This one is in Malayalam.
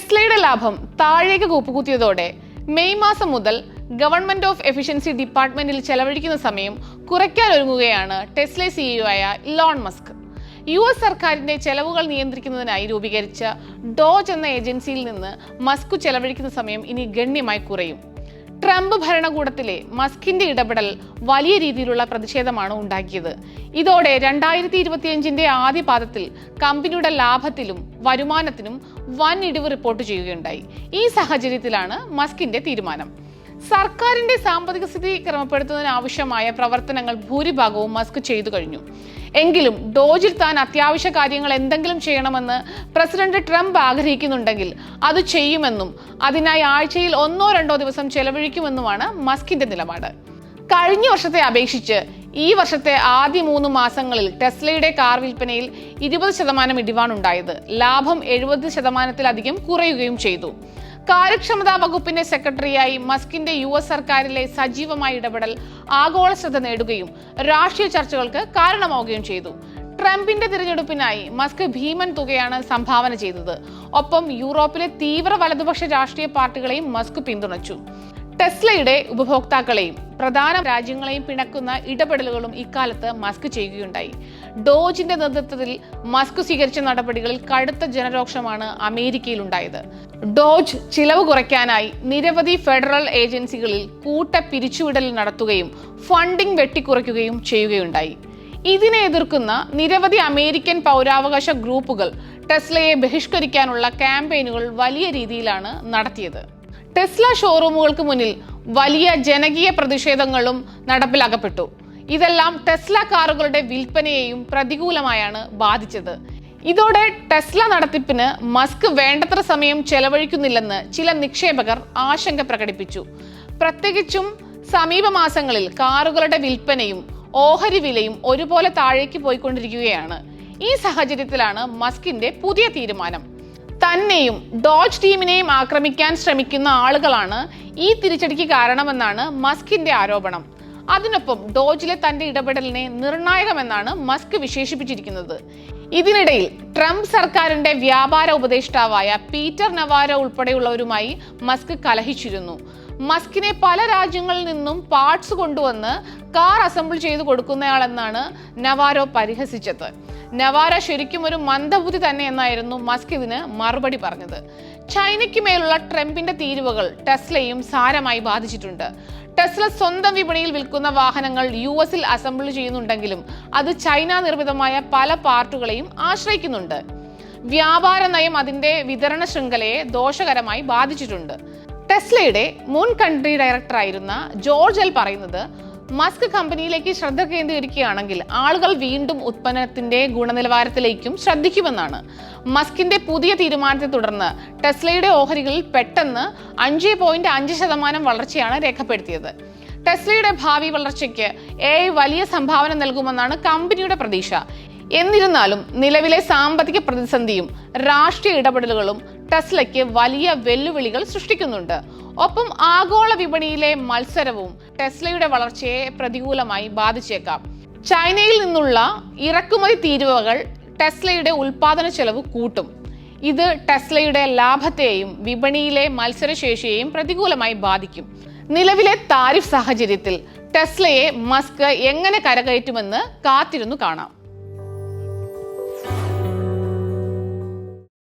ടെസ്ലയുടെ ലാഭം താഴേക്ക് കൂപ്പുകുത്തിയതോടെ മെയ് മാസം മുതൽ ഗവൺമെന്റ് ഓഫ് എഫിഷ്യൻസി ഡിപ്പാർട്ട്മെന്റിൽ ചെലവഴിക്കുന്ന സമയം കുറയ്ക്കാൻ ഒരുങ്ങുകയാണ് ടെസ്ല സിഇഒ ആയ ലോൺ മസ്ക്. യു എസ് സർക്കാരിന്റെ ചെലവുകൾ നിയന്ത്രിക്കുന്നതിനായി രൂപീകരിച്ച ഡോജ് എന്ന ഏജൻസിയിൽ നിന്ന് മസ്ക് ചെലവഴിക്കുന്ന സമയം ഇനി ഗണ്യമായി കുറയും. ട്രംപ് ഭരണകൂടത്തിലെ മസ്കിന്റെ ഇടപെടൽ വലിയ രീതിയിലുള്ള പ്രതിഷേധമാണ് ഉണ്ടാക്കിയത്. ഇതോടെ രണ്ടായിരത്തി ഇരുപത്തിയഞ്ചിന്റെ ആദ്യ പാദത്തിൽ കമ്പനിയുടെ ലാഭത്തിലും വരുമാനത്തിനും വൻ ഇടിവ് റിപ്പോർട്ട് ചെയ്യുകയുണ്ടായി. ഈ സാഹചര്യത്തിലാണ് മസ്കിന്റെ തീരുമാനം. സർക്കാരിന്റെ സാമ്പത്തിക സ്ഥിതി ക്രമപ്പെടുത്തുന്നതിന് ആവശ്യമായ പ്രവർത്തനങ്ങൾ ഭൂരിഭാഗവും മസ്ക് ചെയ്തു കഴിഞ്ഞു. എങ്കിലും ഡോജിൽ താൻ അത്യാവശ്യ കാര്യങ്ങൾ എന്തെങ്കിലും ചെയ്യണമെന്ന് പ്രസിഡന്റ് ട്രംപ് ആഗ്രഹിക്കുന്നുണ്ടെങ്കിൽ അത് ചെയ്യുമെന്നും അതിനായി ആഴ്ചയിൽ ഒന്നോ രണ്ടോ ദിവസം ചെലവഴിക്കുമെന്നുമാണ് മസ്കിന്റെ നിലപാട്. കഴിഞ്ഞ വർഷത്തെ അപേക്ഷിച്ച് ഈ വർഷത്തെ ആദ്യ മൂന്ന് മാസങ്ങളിൽ ടെസ്ലയുടെ കാർ വിൽപ്പനയിൽ ഇരുപത് ശതമാനം ഇടിവാണുണ്ടായത്. ലാഭം എഴുപത് ശതമാനത്തിലധികം കുറയുകയും ചെയ്തു. കാര്യക്ഷമതാ വകുപ്പിന്റെ സെക്രട്ടറിയായി മസ്കിന്റെ യു എസ് സർക്കാരിലെ സജീവമായ ഇടപെടൽ ആഗോള ശ്രദ്ധ നേടുകയും രാഷ്ട്രീയ ചർച്ചകൾക്ക് കാരണമാവുകയും ചെയ്തു. ട്രംപിന്റെ തിരഞ്ഞെടുപ്പിനായി മസ്ക് ഭീമൻ തുകയാണ് സംഭാവന ചെയ്തത്. ഒപ്പം യൂറോപ്പിലെ തീവ്ര വലതുപക്ഷ രാഷ്ട്രീയ പാർട്ടികളെയും മസ്ക് പിന്തുണച്ചു. ടെസ്ലയുടെ ഉപഭോക്താക്കളെയും പ്രധാന രാജ്യങ്ങളെയും പിണക്കുന്ന ഇടപെടലുകളും ഇക്കാലത്ത് മസ്ക് ചെയ്യുകയുണ്ടായി. ഡോജിന്റെ നേതൃത്വത്തിൽ മസ്ക് സ്വീകരിച്ച നടപടികളിൽ കടുത്ത ജനരോക്ഷമാണ് അമേരിക്കയിൽ ഉണ്ടായത് ഡോജ് ചിലവ് കുറയ്ക്കാനായി നിരവധി ഫെഡറൽ ഏജൻസികളിൽ കൂട്ട പിരിച്ചുവിടൽ നടത്തുകയും ഫണ്ടിംഗ് വെട്ടിക്കുറയ്ക്കുകയും ചെയ്യുകയുണ്ടായി. ഇതിനെ എതിർക്കുന്ന നിരവധി അമേരിക്കൻ പൗരാവകാശ ഗ്രൂപ്പുകൾ ടെസ്ലയെ ബഹിഷ്കരിക്കാനുള്ള ക്യാമ്പയിനുകൾ വലിയ രീതിയിലാണ് നടത്തിയത്. ടെസ്ല ഷോറൂമുകൾക്ക് മുന്നിൽ വലിയ ജനകീയ പ്രതിഷേധങ്ങളും നടപ്പിലാക്കപ്പെട്ടു. ഇതെല്ലാം ടെസ്ല കാറുകളുടെ വിൽപ്പനയെയും പ്രതികൂലമായാണ് ബാധിച്ചത്. ഇതോടെ ടെസ്ല നടത്തിപ്പിന് മസ്ക് വേണ്ടത്ര സമയം ചെലവഴിക്കുന്നില്ലെന്ന് ചില നിക്ഷേപകർ ആശങ്ക പ്രകടിപ്പിച്ചു. പ്രത്യേകിച്ചും സമീപ മാസങ്ങളിൽ കാറുകളുടെ വിൽപ്പനയും ഓഹരി വിലയും ഒരുപോലെ താഴേക്ക് പോയിക്കൊണ്ടിരിക്കുകയാണ്. ഈ സാഹചര്യത്തിലാണ് മസ്കിന്റെ പുതിയ തീരുമാനം. തന്നെയും ഡോജ് ടീമിനെയും ആക്രമിക്കാൻ ശ്രമിക്കുന്ന ആളുകളാണ് ഈ തിരിച്ചടിക്ക് കാരണമെന്നാണ് മസ്കിന്റെ ആരോപണം. അതിനൊപ്പം ഡോജിലെ തന്റെ ഇടപെടലിനെ നിർണായകമെന്നാണ് മസ്ക് വിശേഷിപ്പിച്ചിരിക്കുന്നത്. ഇതിനിടയിൽ ട്രംപ് സർക്കാരിന്റെ വ്യാപാര ഉപദേഷ്ടാവായ പീറ്റർ നവാരോ ഉൾപ്പെടെയുള്ളവരുമായി മസ്ക് കലഹിച്ചിരുന്നു. മസ്കിനെ പല രാജ്യങ്ങളിൽ നിന്നും പാർട്സ് കൊണ്ടുവന്ന് കാർ അസംബിൾ ചെയ്ത് കൊടുക്കുന്നയാളെന്നാണ് നവാരോ പരിഹസിച്ചത്. നവാര ശരിക്കും ഒരു മന്ദബുദ്ധി തന്നെ എന്നായിരുന്നു മസ്ക് ഇതിന് മറുപടി പറഞ്ഞത്. ചൈനയ്ക്ക് മേലുള്ള ട്രംപിന്റെ തീരുവകൾ ടെസ്ലയും സാരമായി ബാധിച്ചിട്ടുണ്ട്. ടെസ്ല സ്വന്തം വിപണിയിൽ വിൽക്കുന്ന വാഹനങ്ങൾ യു എസിൽ അസംബിൾ ചെയ്യുന്നുണ്ടെങ്കിലും അത് ചൈന നിർമ്മിതമായ പല പാർട്ടുകളെയും ആശ്രയിക്കുന്നുണ്ട്. വ്യാപാര നയം അതിന്റെ വിതരണ ശൃംഖലയെ ദോഷകരമായി ബാധിച്ചിട്ടുണ്ട്. ടെസ്ലയുടെ മുൻ കൺട്രി ഡയറക്ടറായിരുന്ന ജോർജ് എൽ പറയുന്നത് മസ്ക് കമ്പനിയിലേക്ക് ശ്രദ്ധ കേന്ദ്രീകരിക്കുകയാണെങ്കിൽ ആളുകൾ വീണ്ടും ഉത്പന്നത്തിന്റെ ഗുണനിലവാരത്തിലേക്കും ശ്രദ്ധിക്കുമെന്നാണ്. മസ്കിന്റെ പുതിയ തീരുമാനത്തെ തുടർന്ന് ടെസ്ലയുടെ ഓഹരികളിൽ പെട്ടെന്ന് അഞ്ച് പോയിന്റ് അഞ്ച് ശതമാനം വളർച്ചയാണ് രേഖപ്പെടുത്തിയത്. ടെസ്ലയുടെ ഭാവി വളർച്ചയ്ക്ക് എ വലിയ സംഭാവന നൽകുമെന്നാണ് കമ്പനിയുടെ പ്രതീക്ഷ. എന്നിരുന്നാലും നിലവിലെ സാമ്പത്തിക പ്രതിസന്ധിയും രാഷ്ട്രീയ ഇടപെടലുകളും ടെസ്ലയ്ക്ക് വലിയ വെല്ലുവിളികൾ സൃഷ്ടിക്കുന്നുണ്ട്. ഒപ്പം ആഗോള വിപണിയിലെ മത്സരവും ടെസ്ലയുടെ വളർച്ചയെ പ്രതികൂലമായി ബാധിച്ചേക്കാം. ചൈനയിൽ നിന്നുള്ള ഇറക്കുമതി തീരുവകൾ ടെസ്ലയുടെ ഉൽപാദന ചെലവ് കൂട്ടും. ഇത് ടെസ്ലയുടെ ലാഭത്തെയും വിപണിയിലെ മത്സരശേഷിയെയും പ്രതികൂലമായി ബാധിക്കും. നിലവിലെ താരിഫ് സാഹചര്യത്തിൽ ടെസ്ലയെ മസ്ക് എങ്ങനെ കരകയറ്റുമെന്ന് കാത്തിരുന്നു കാണാം.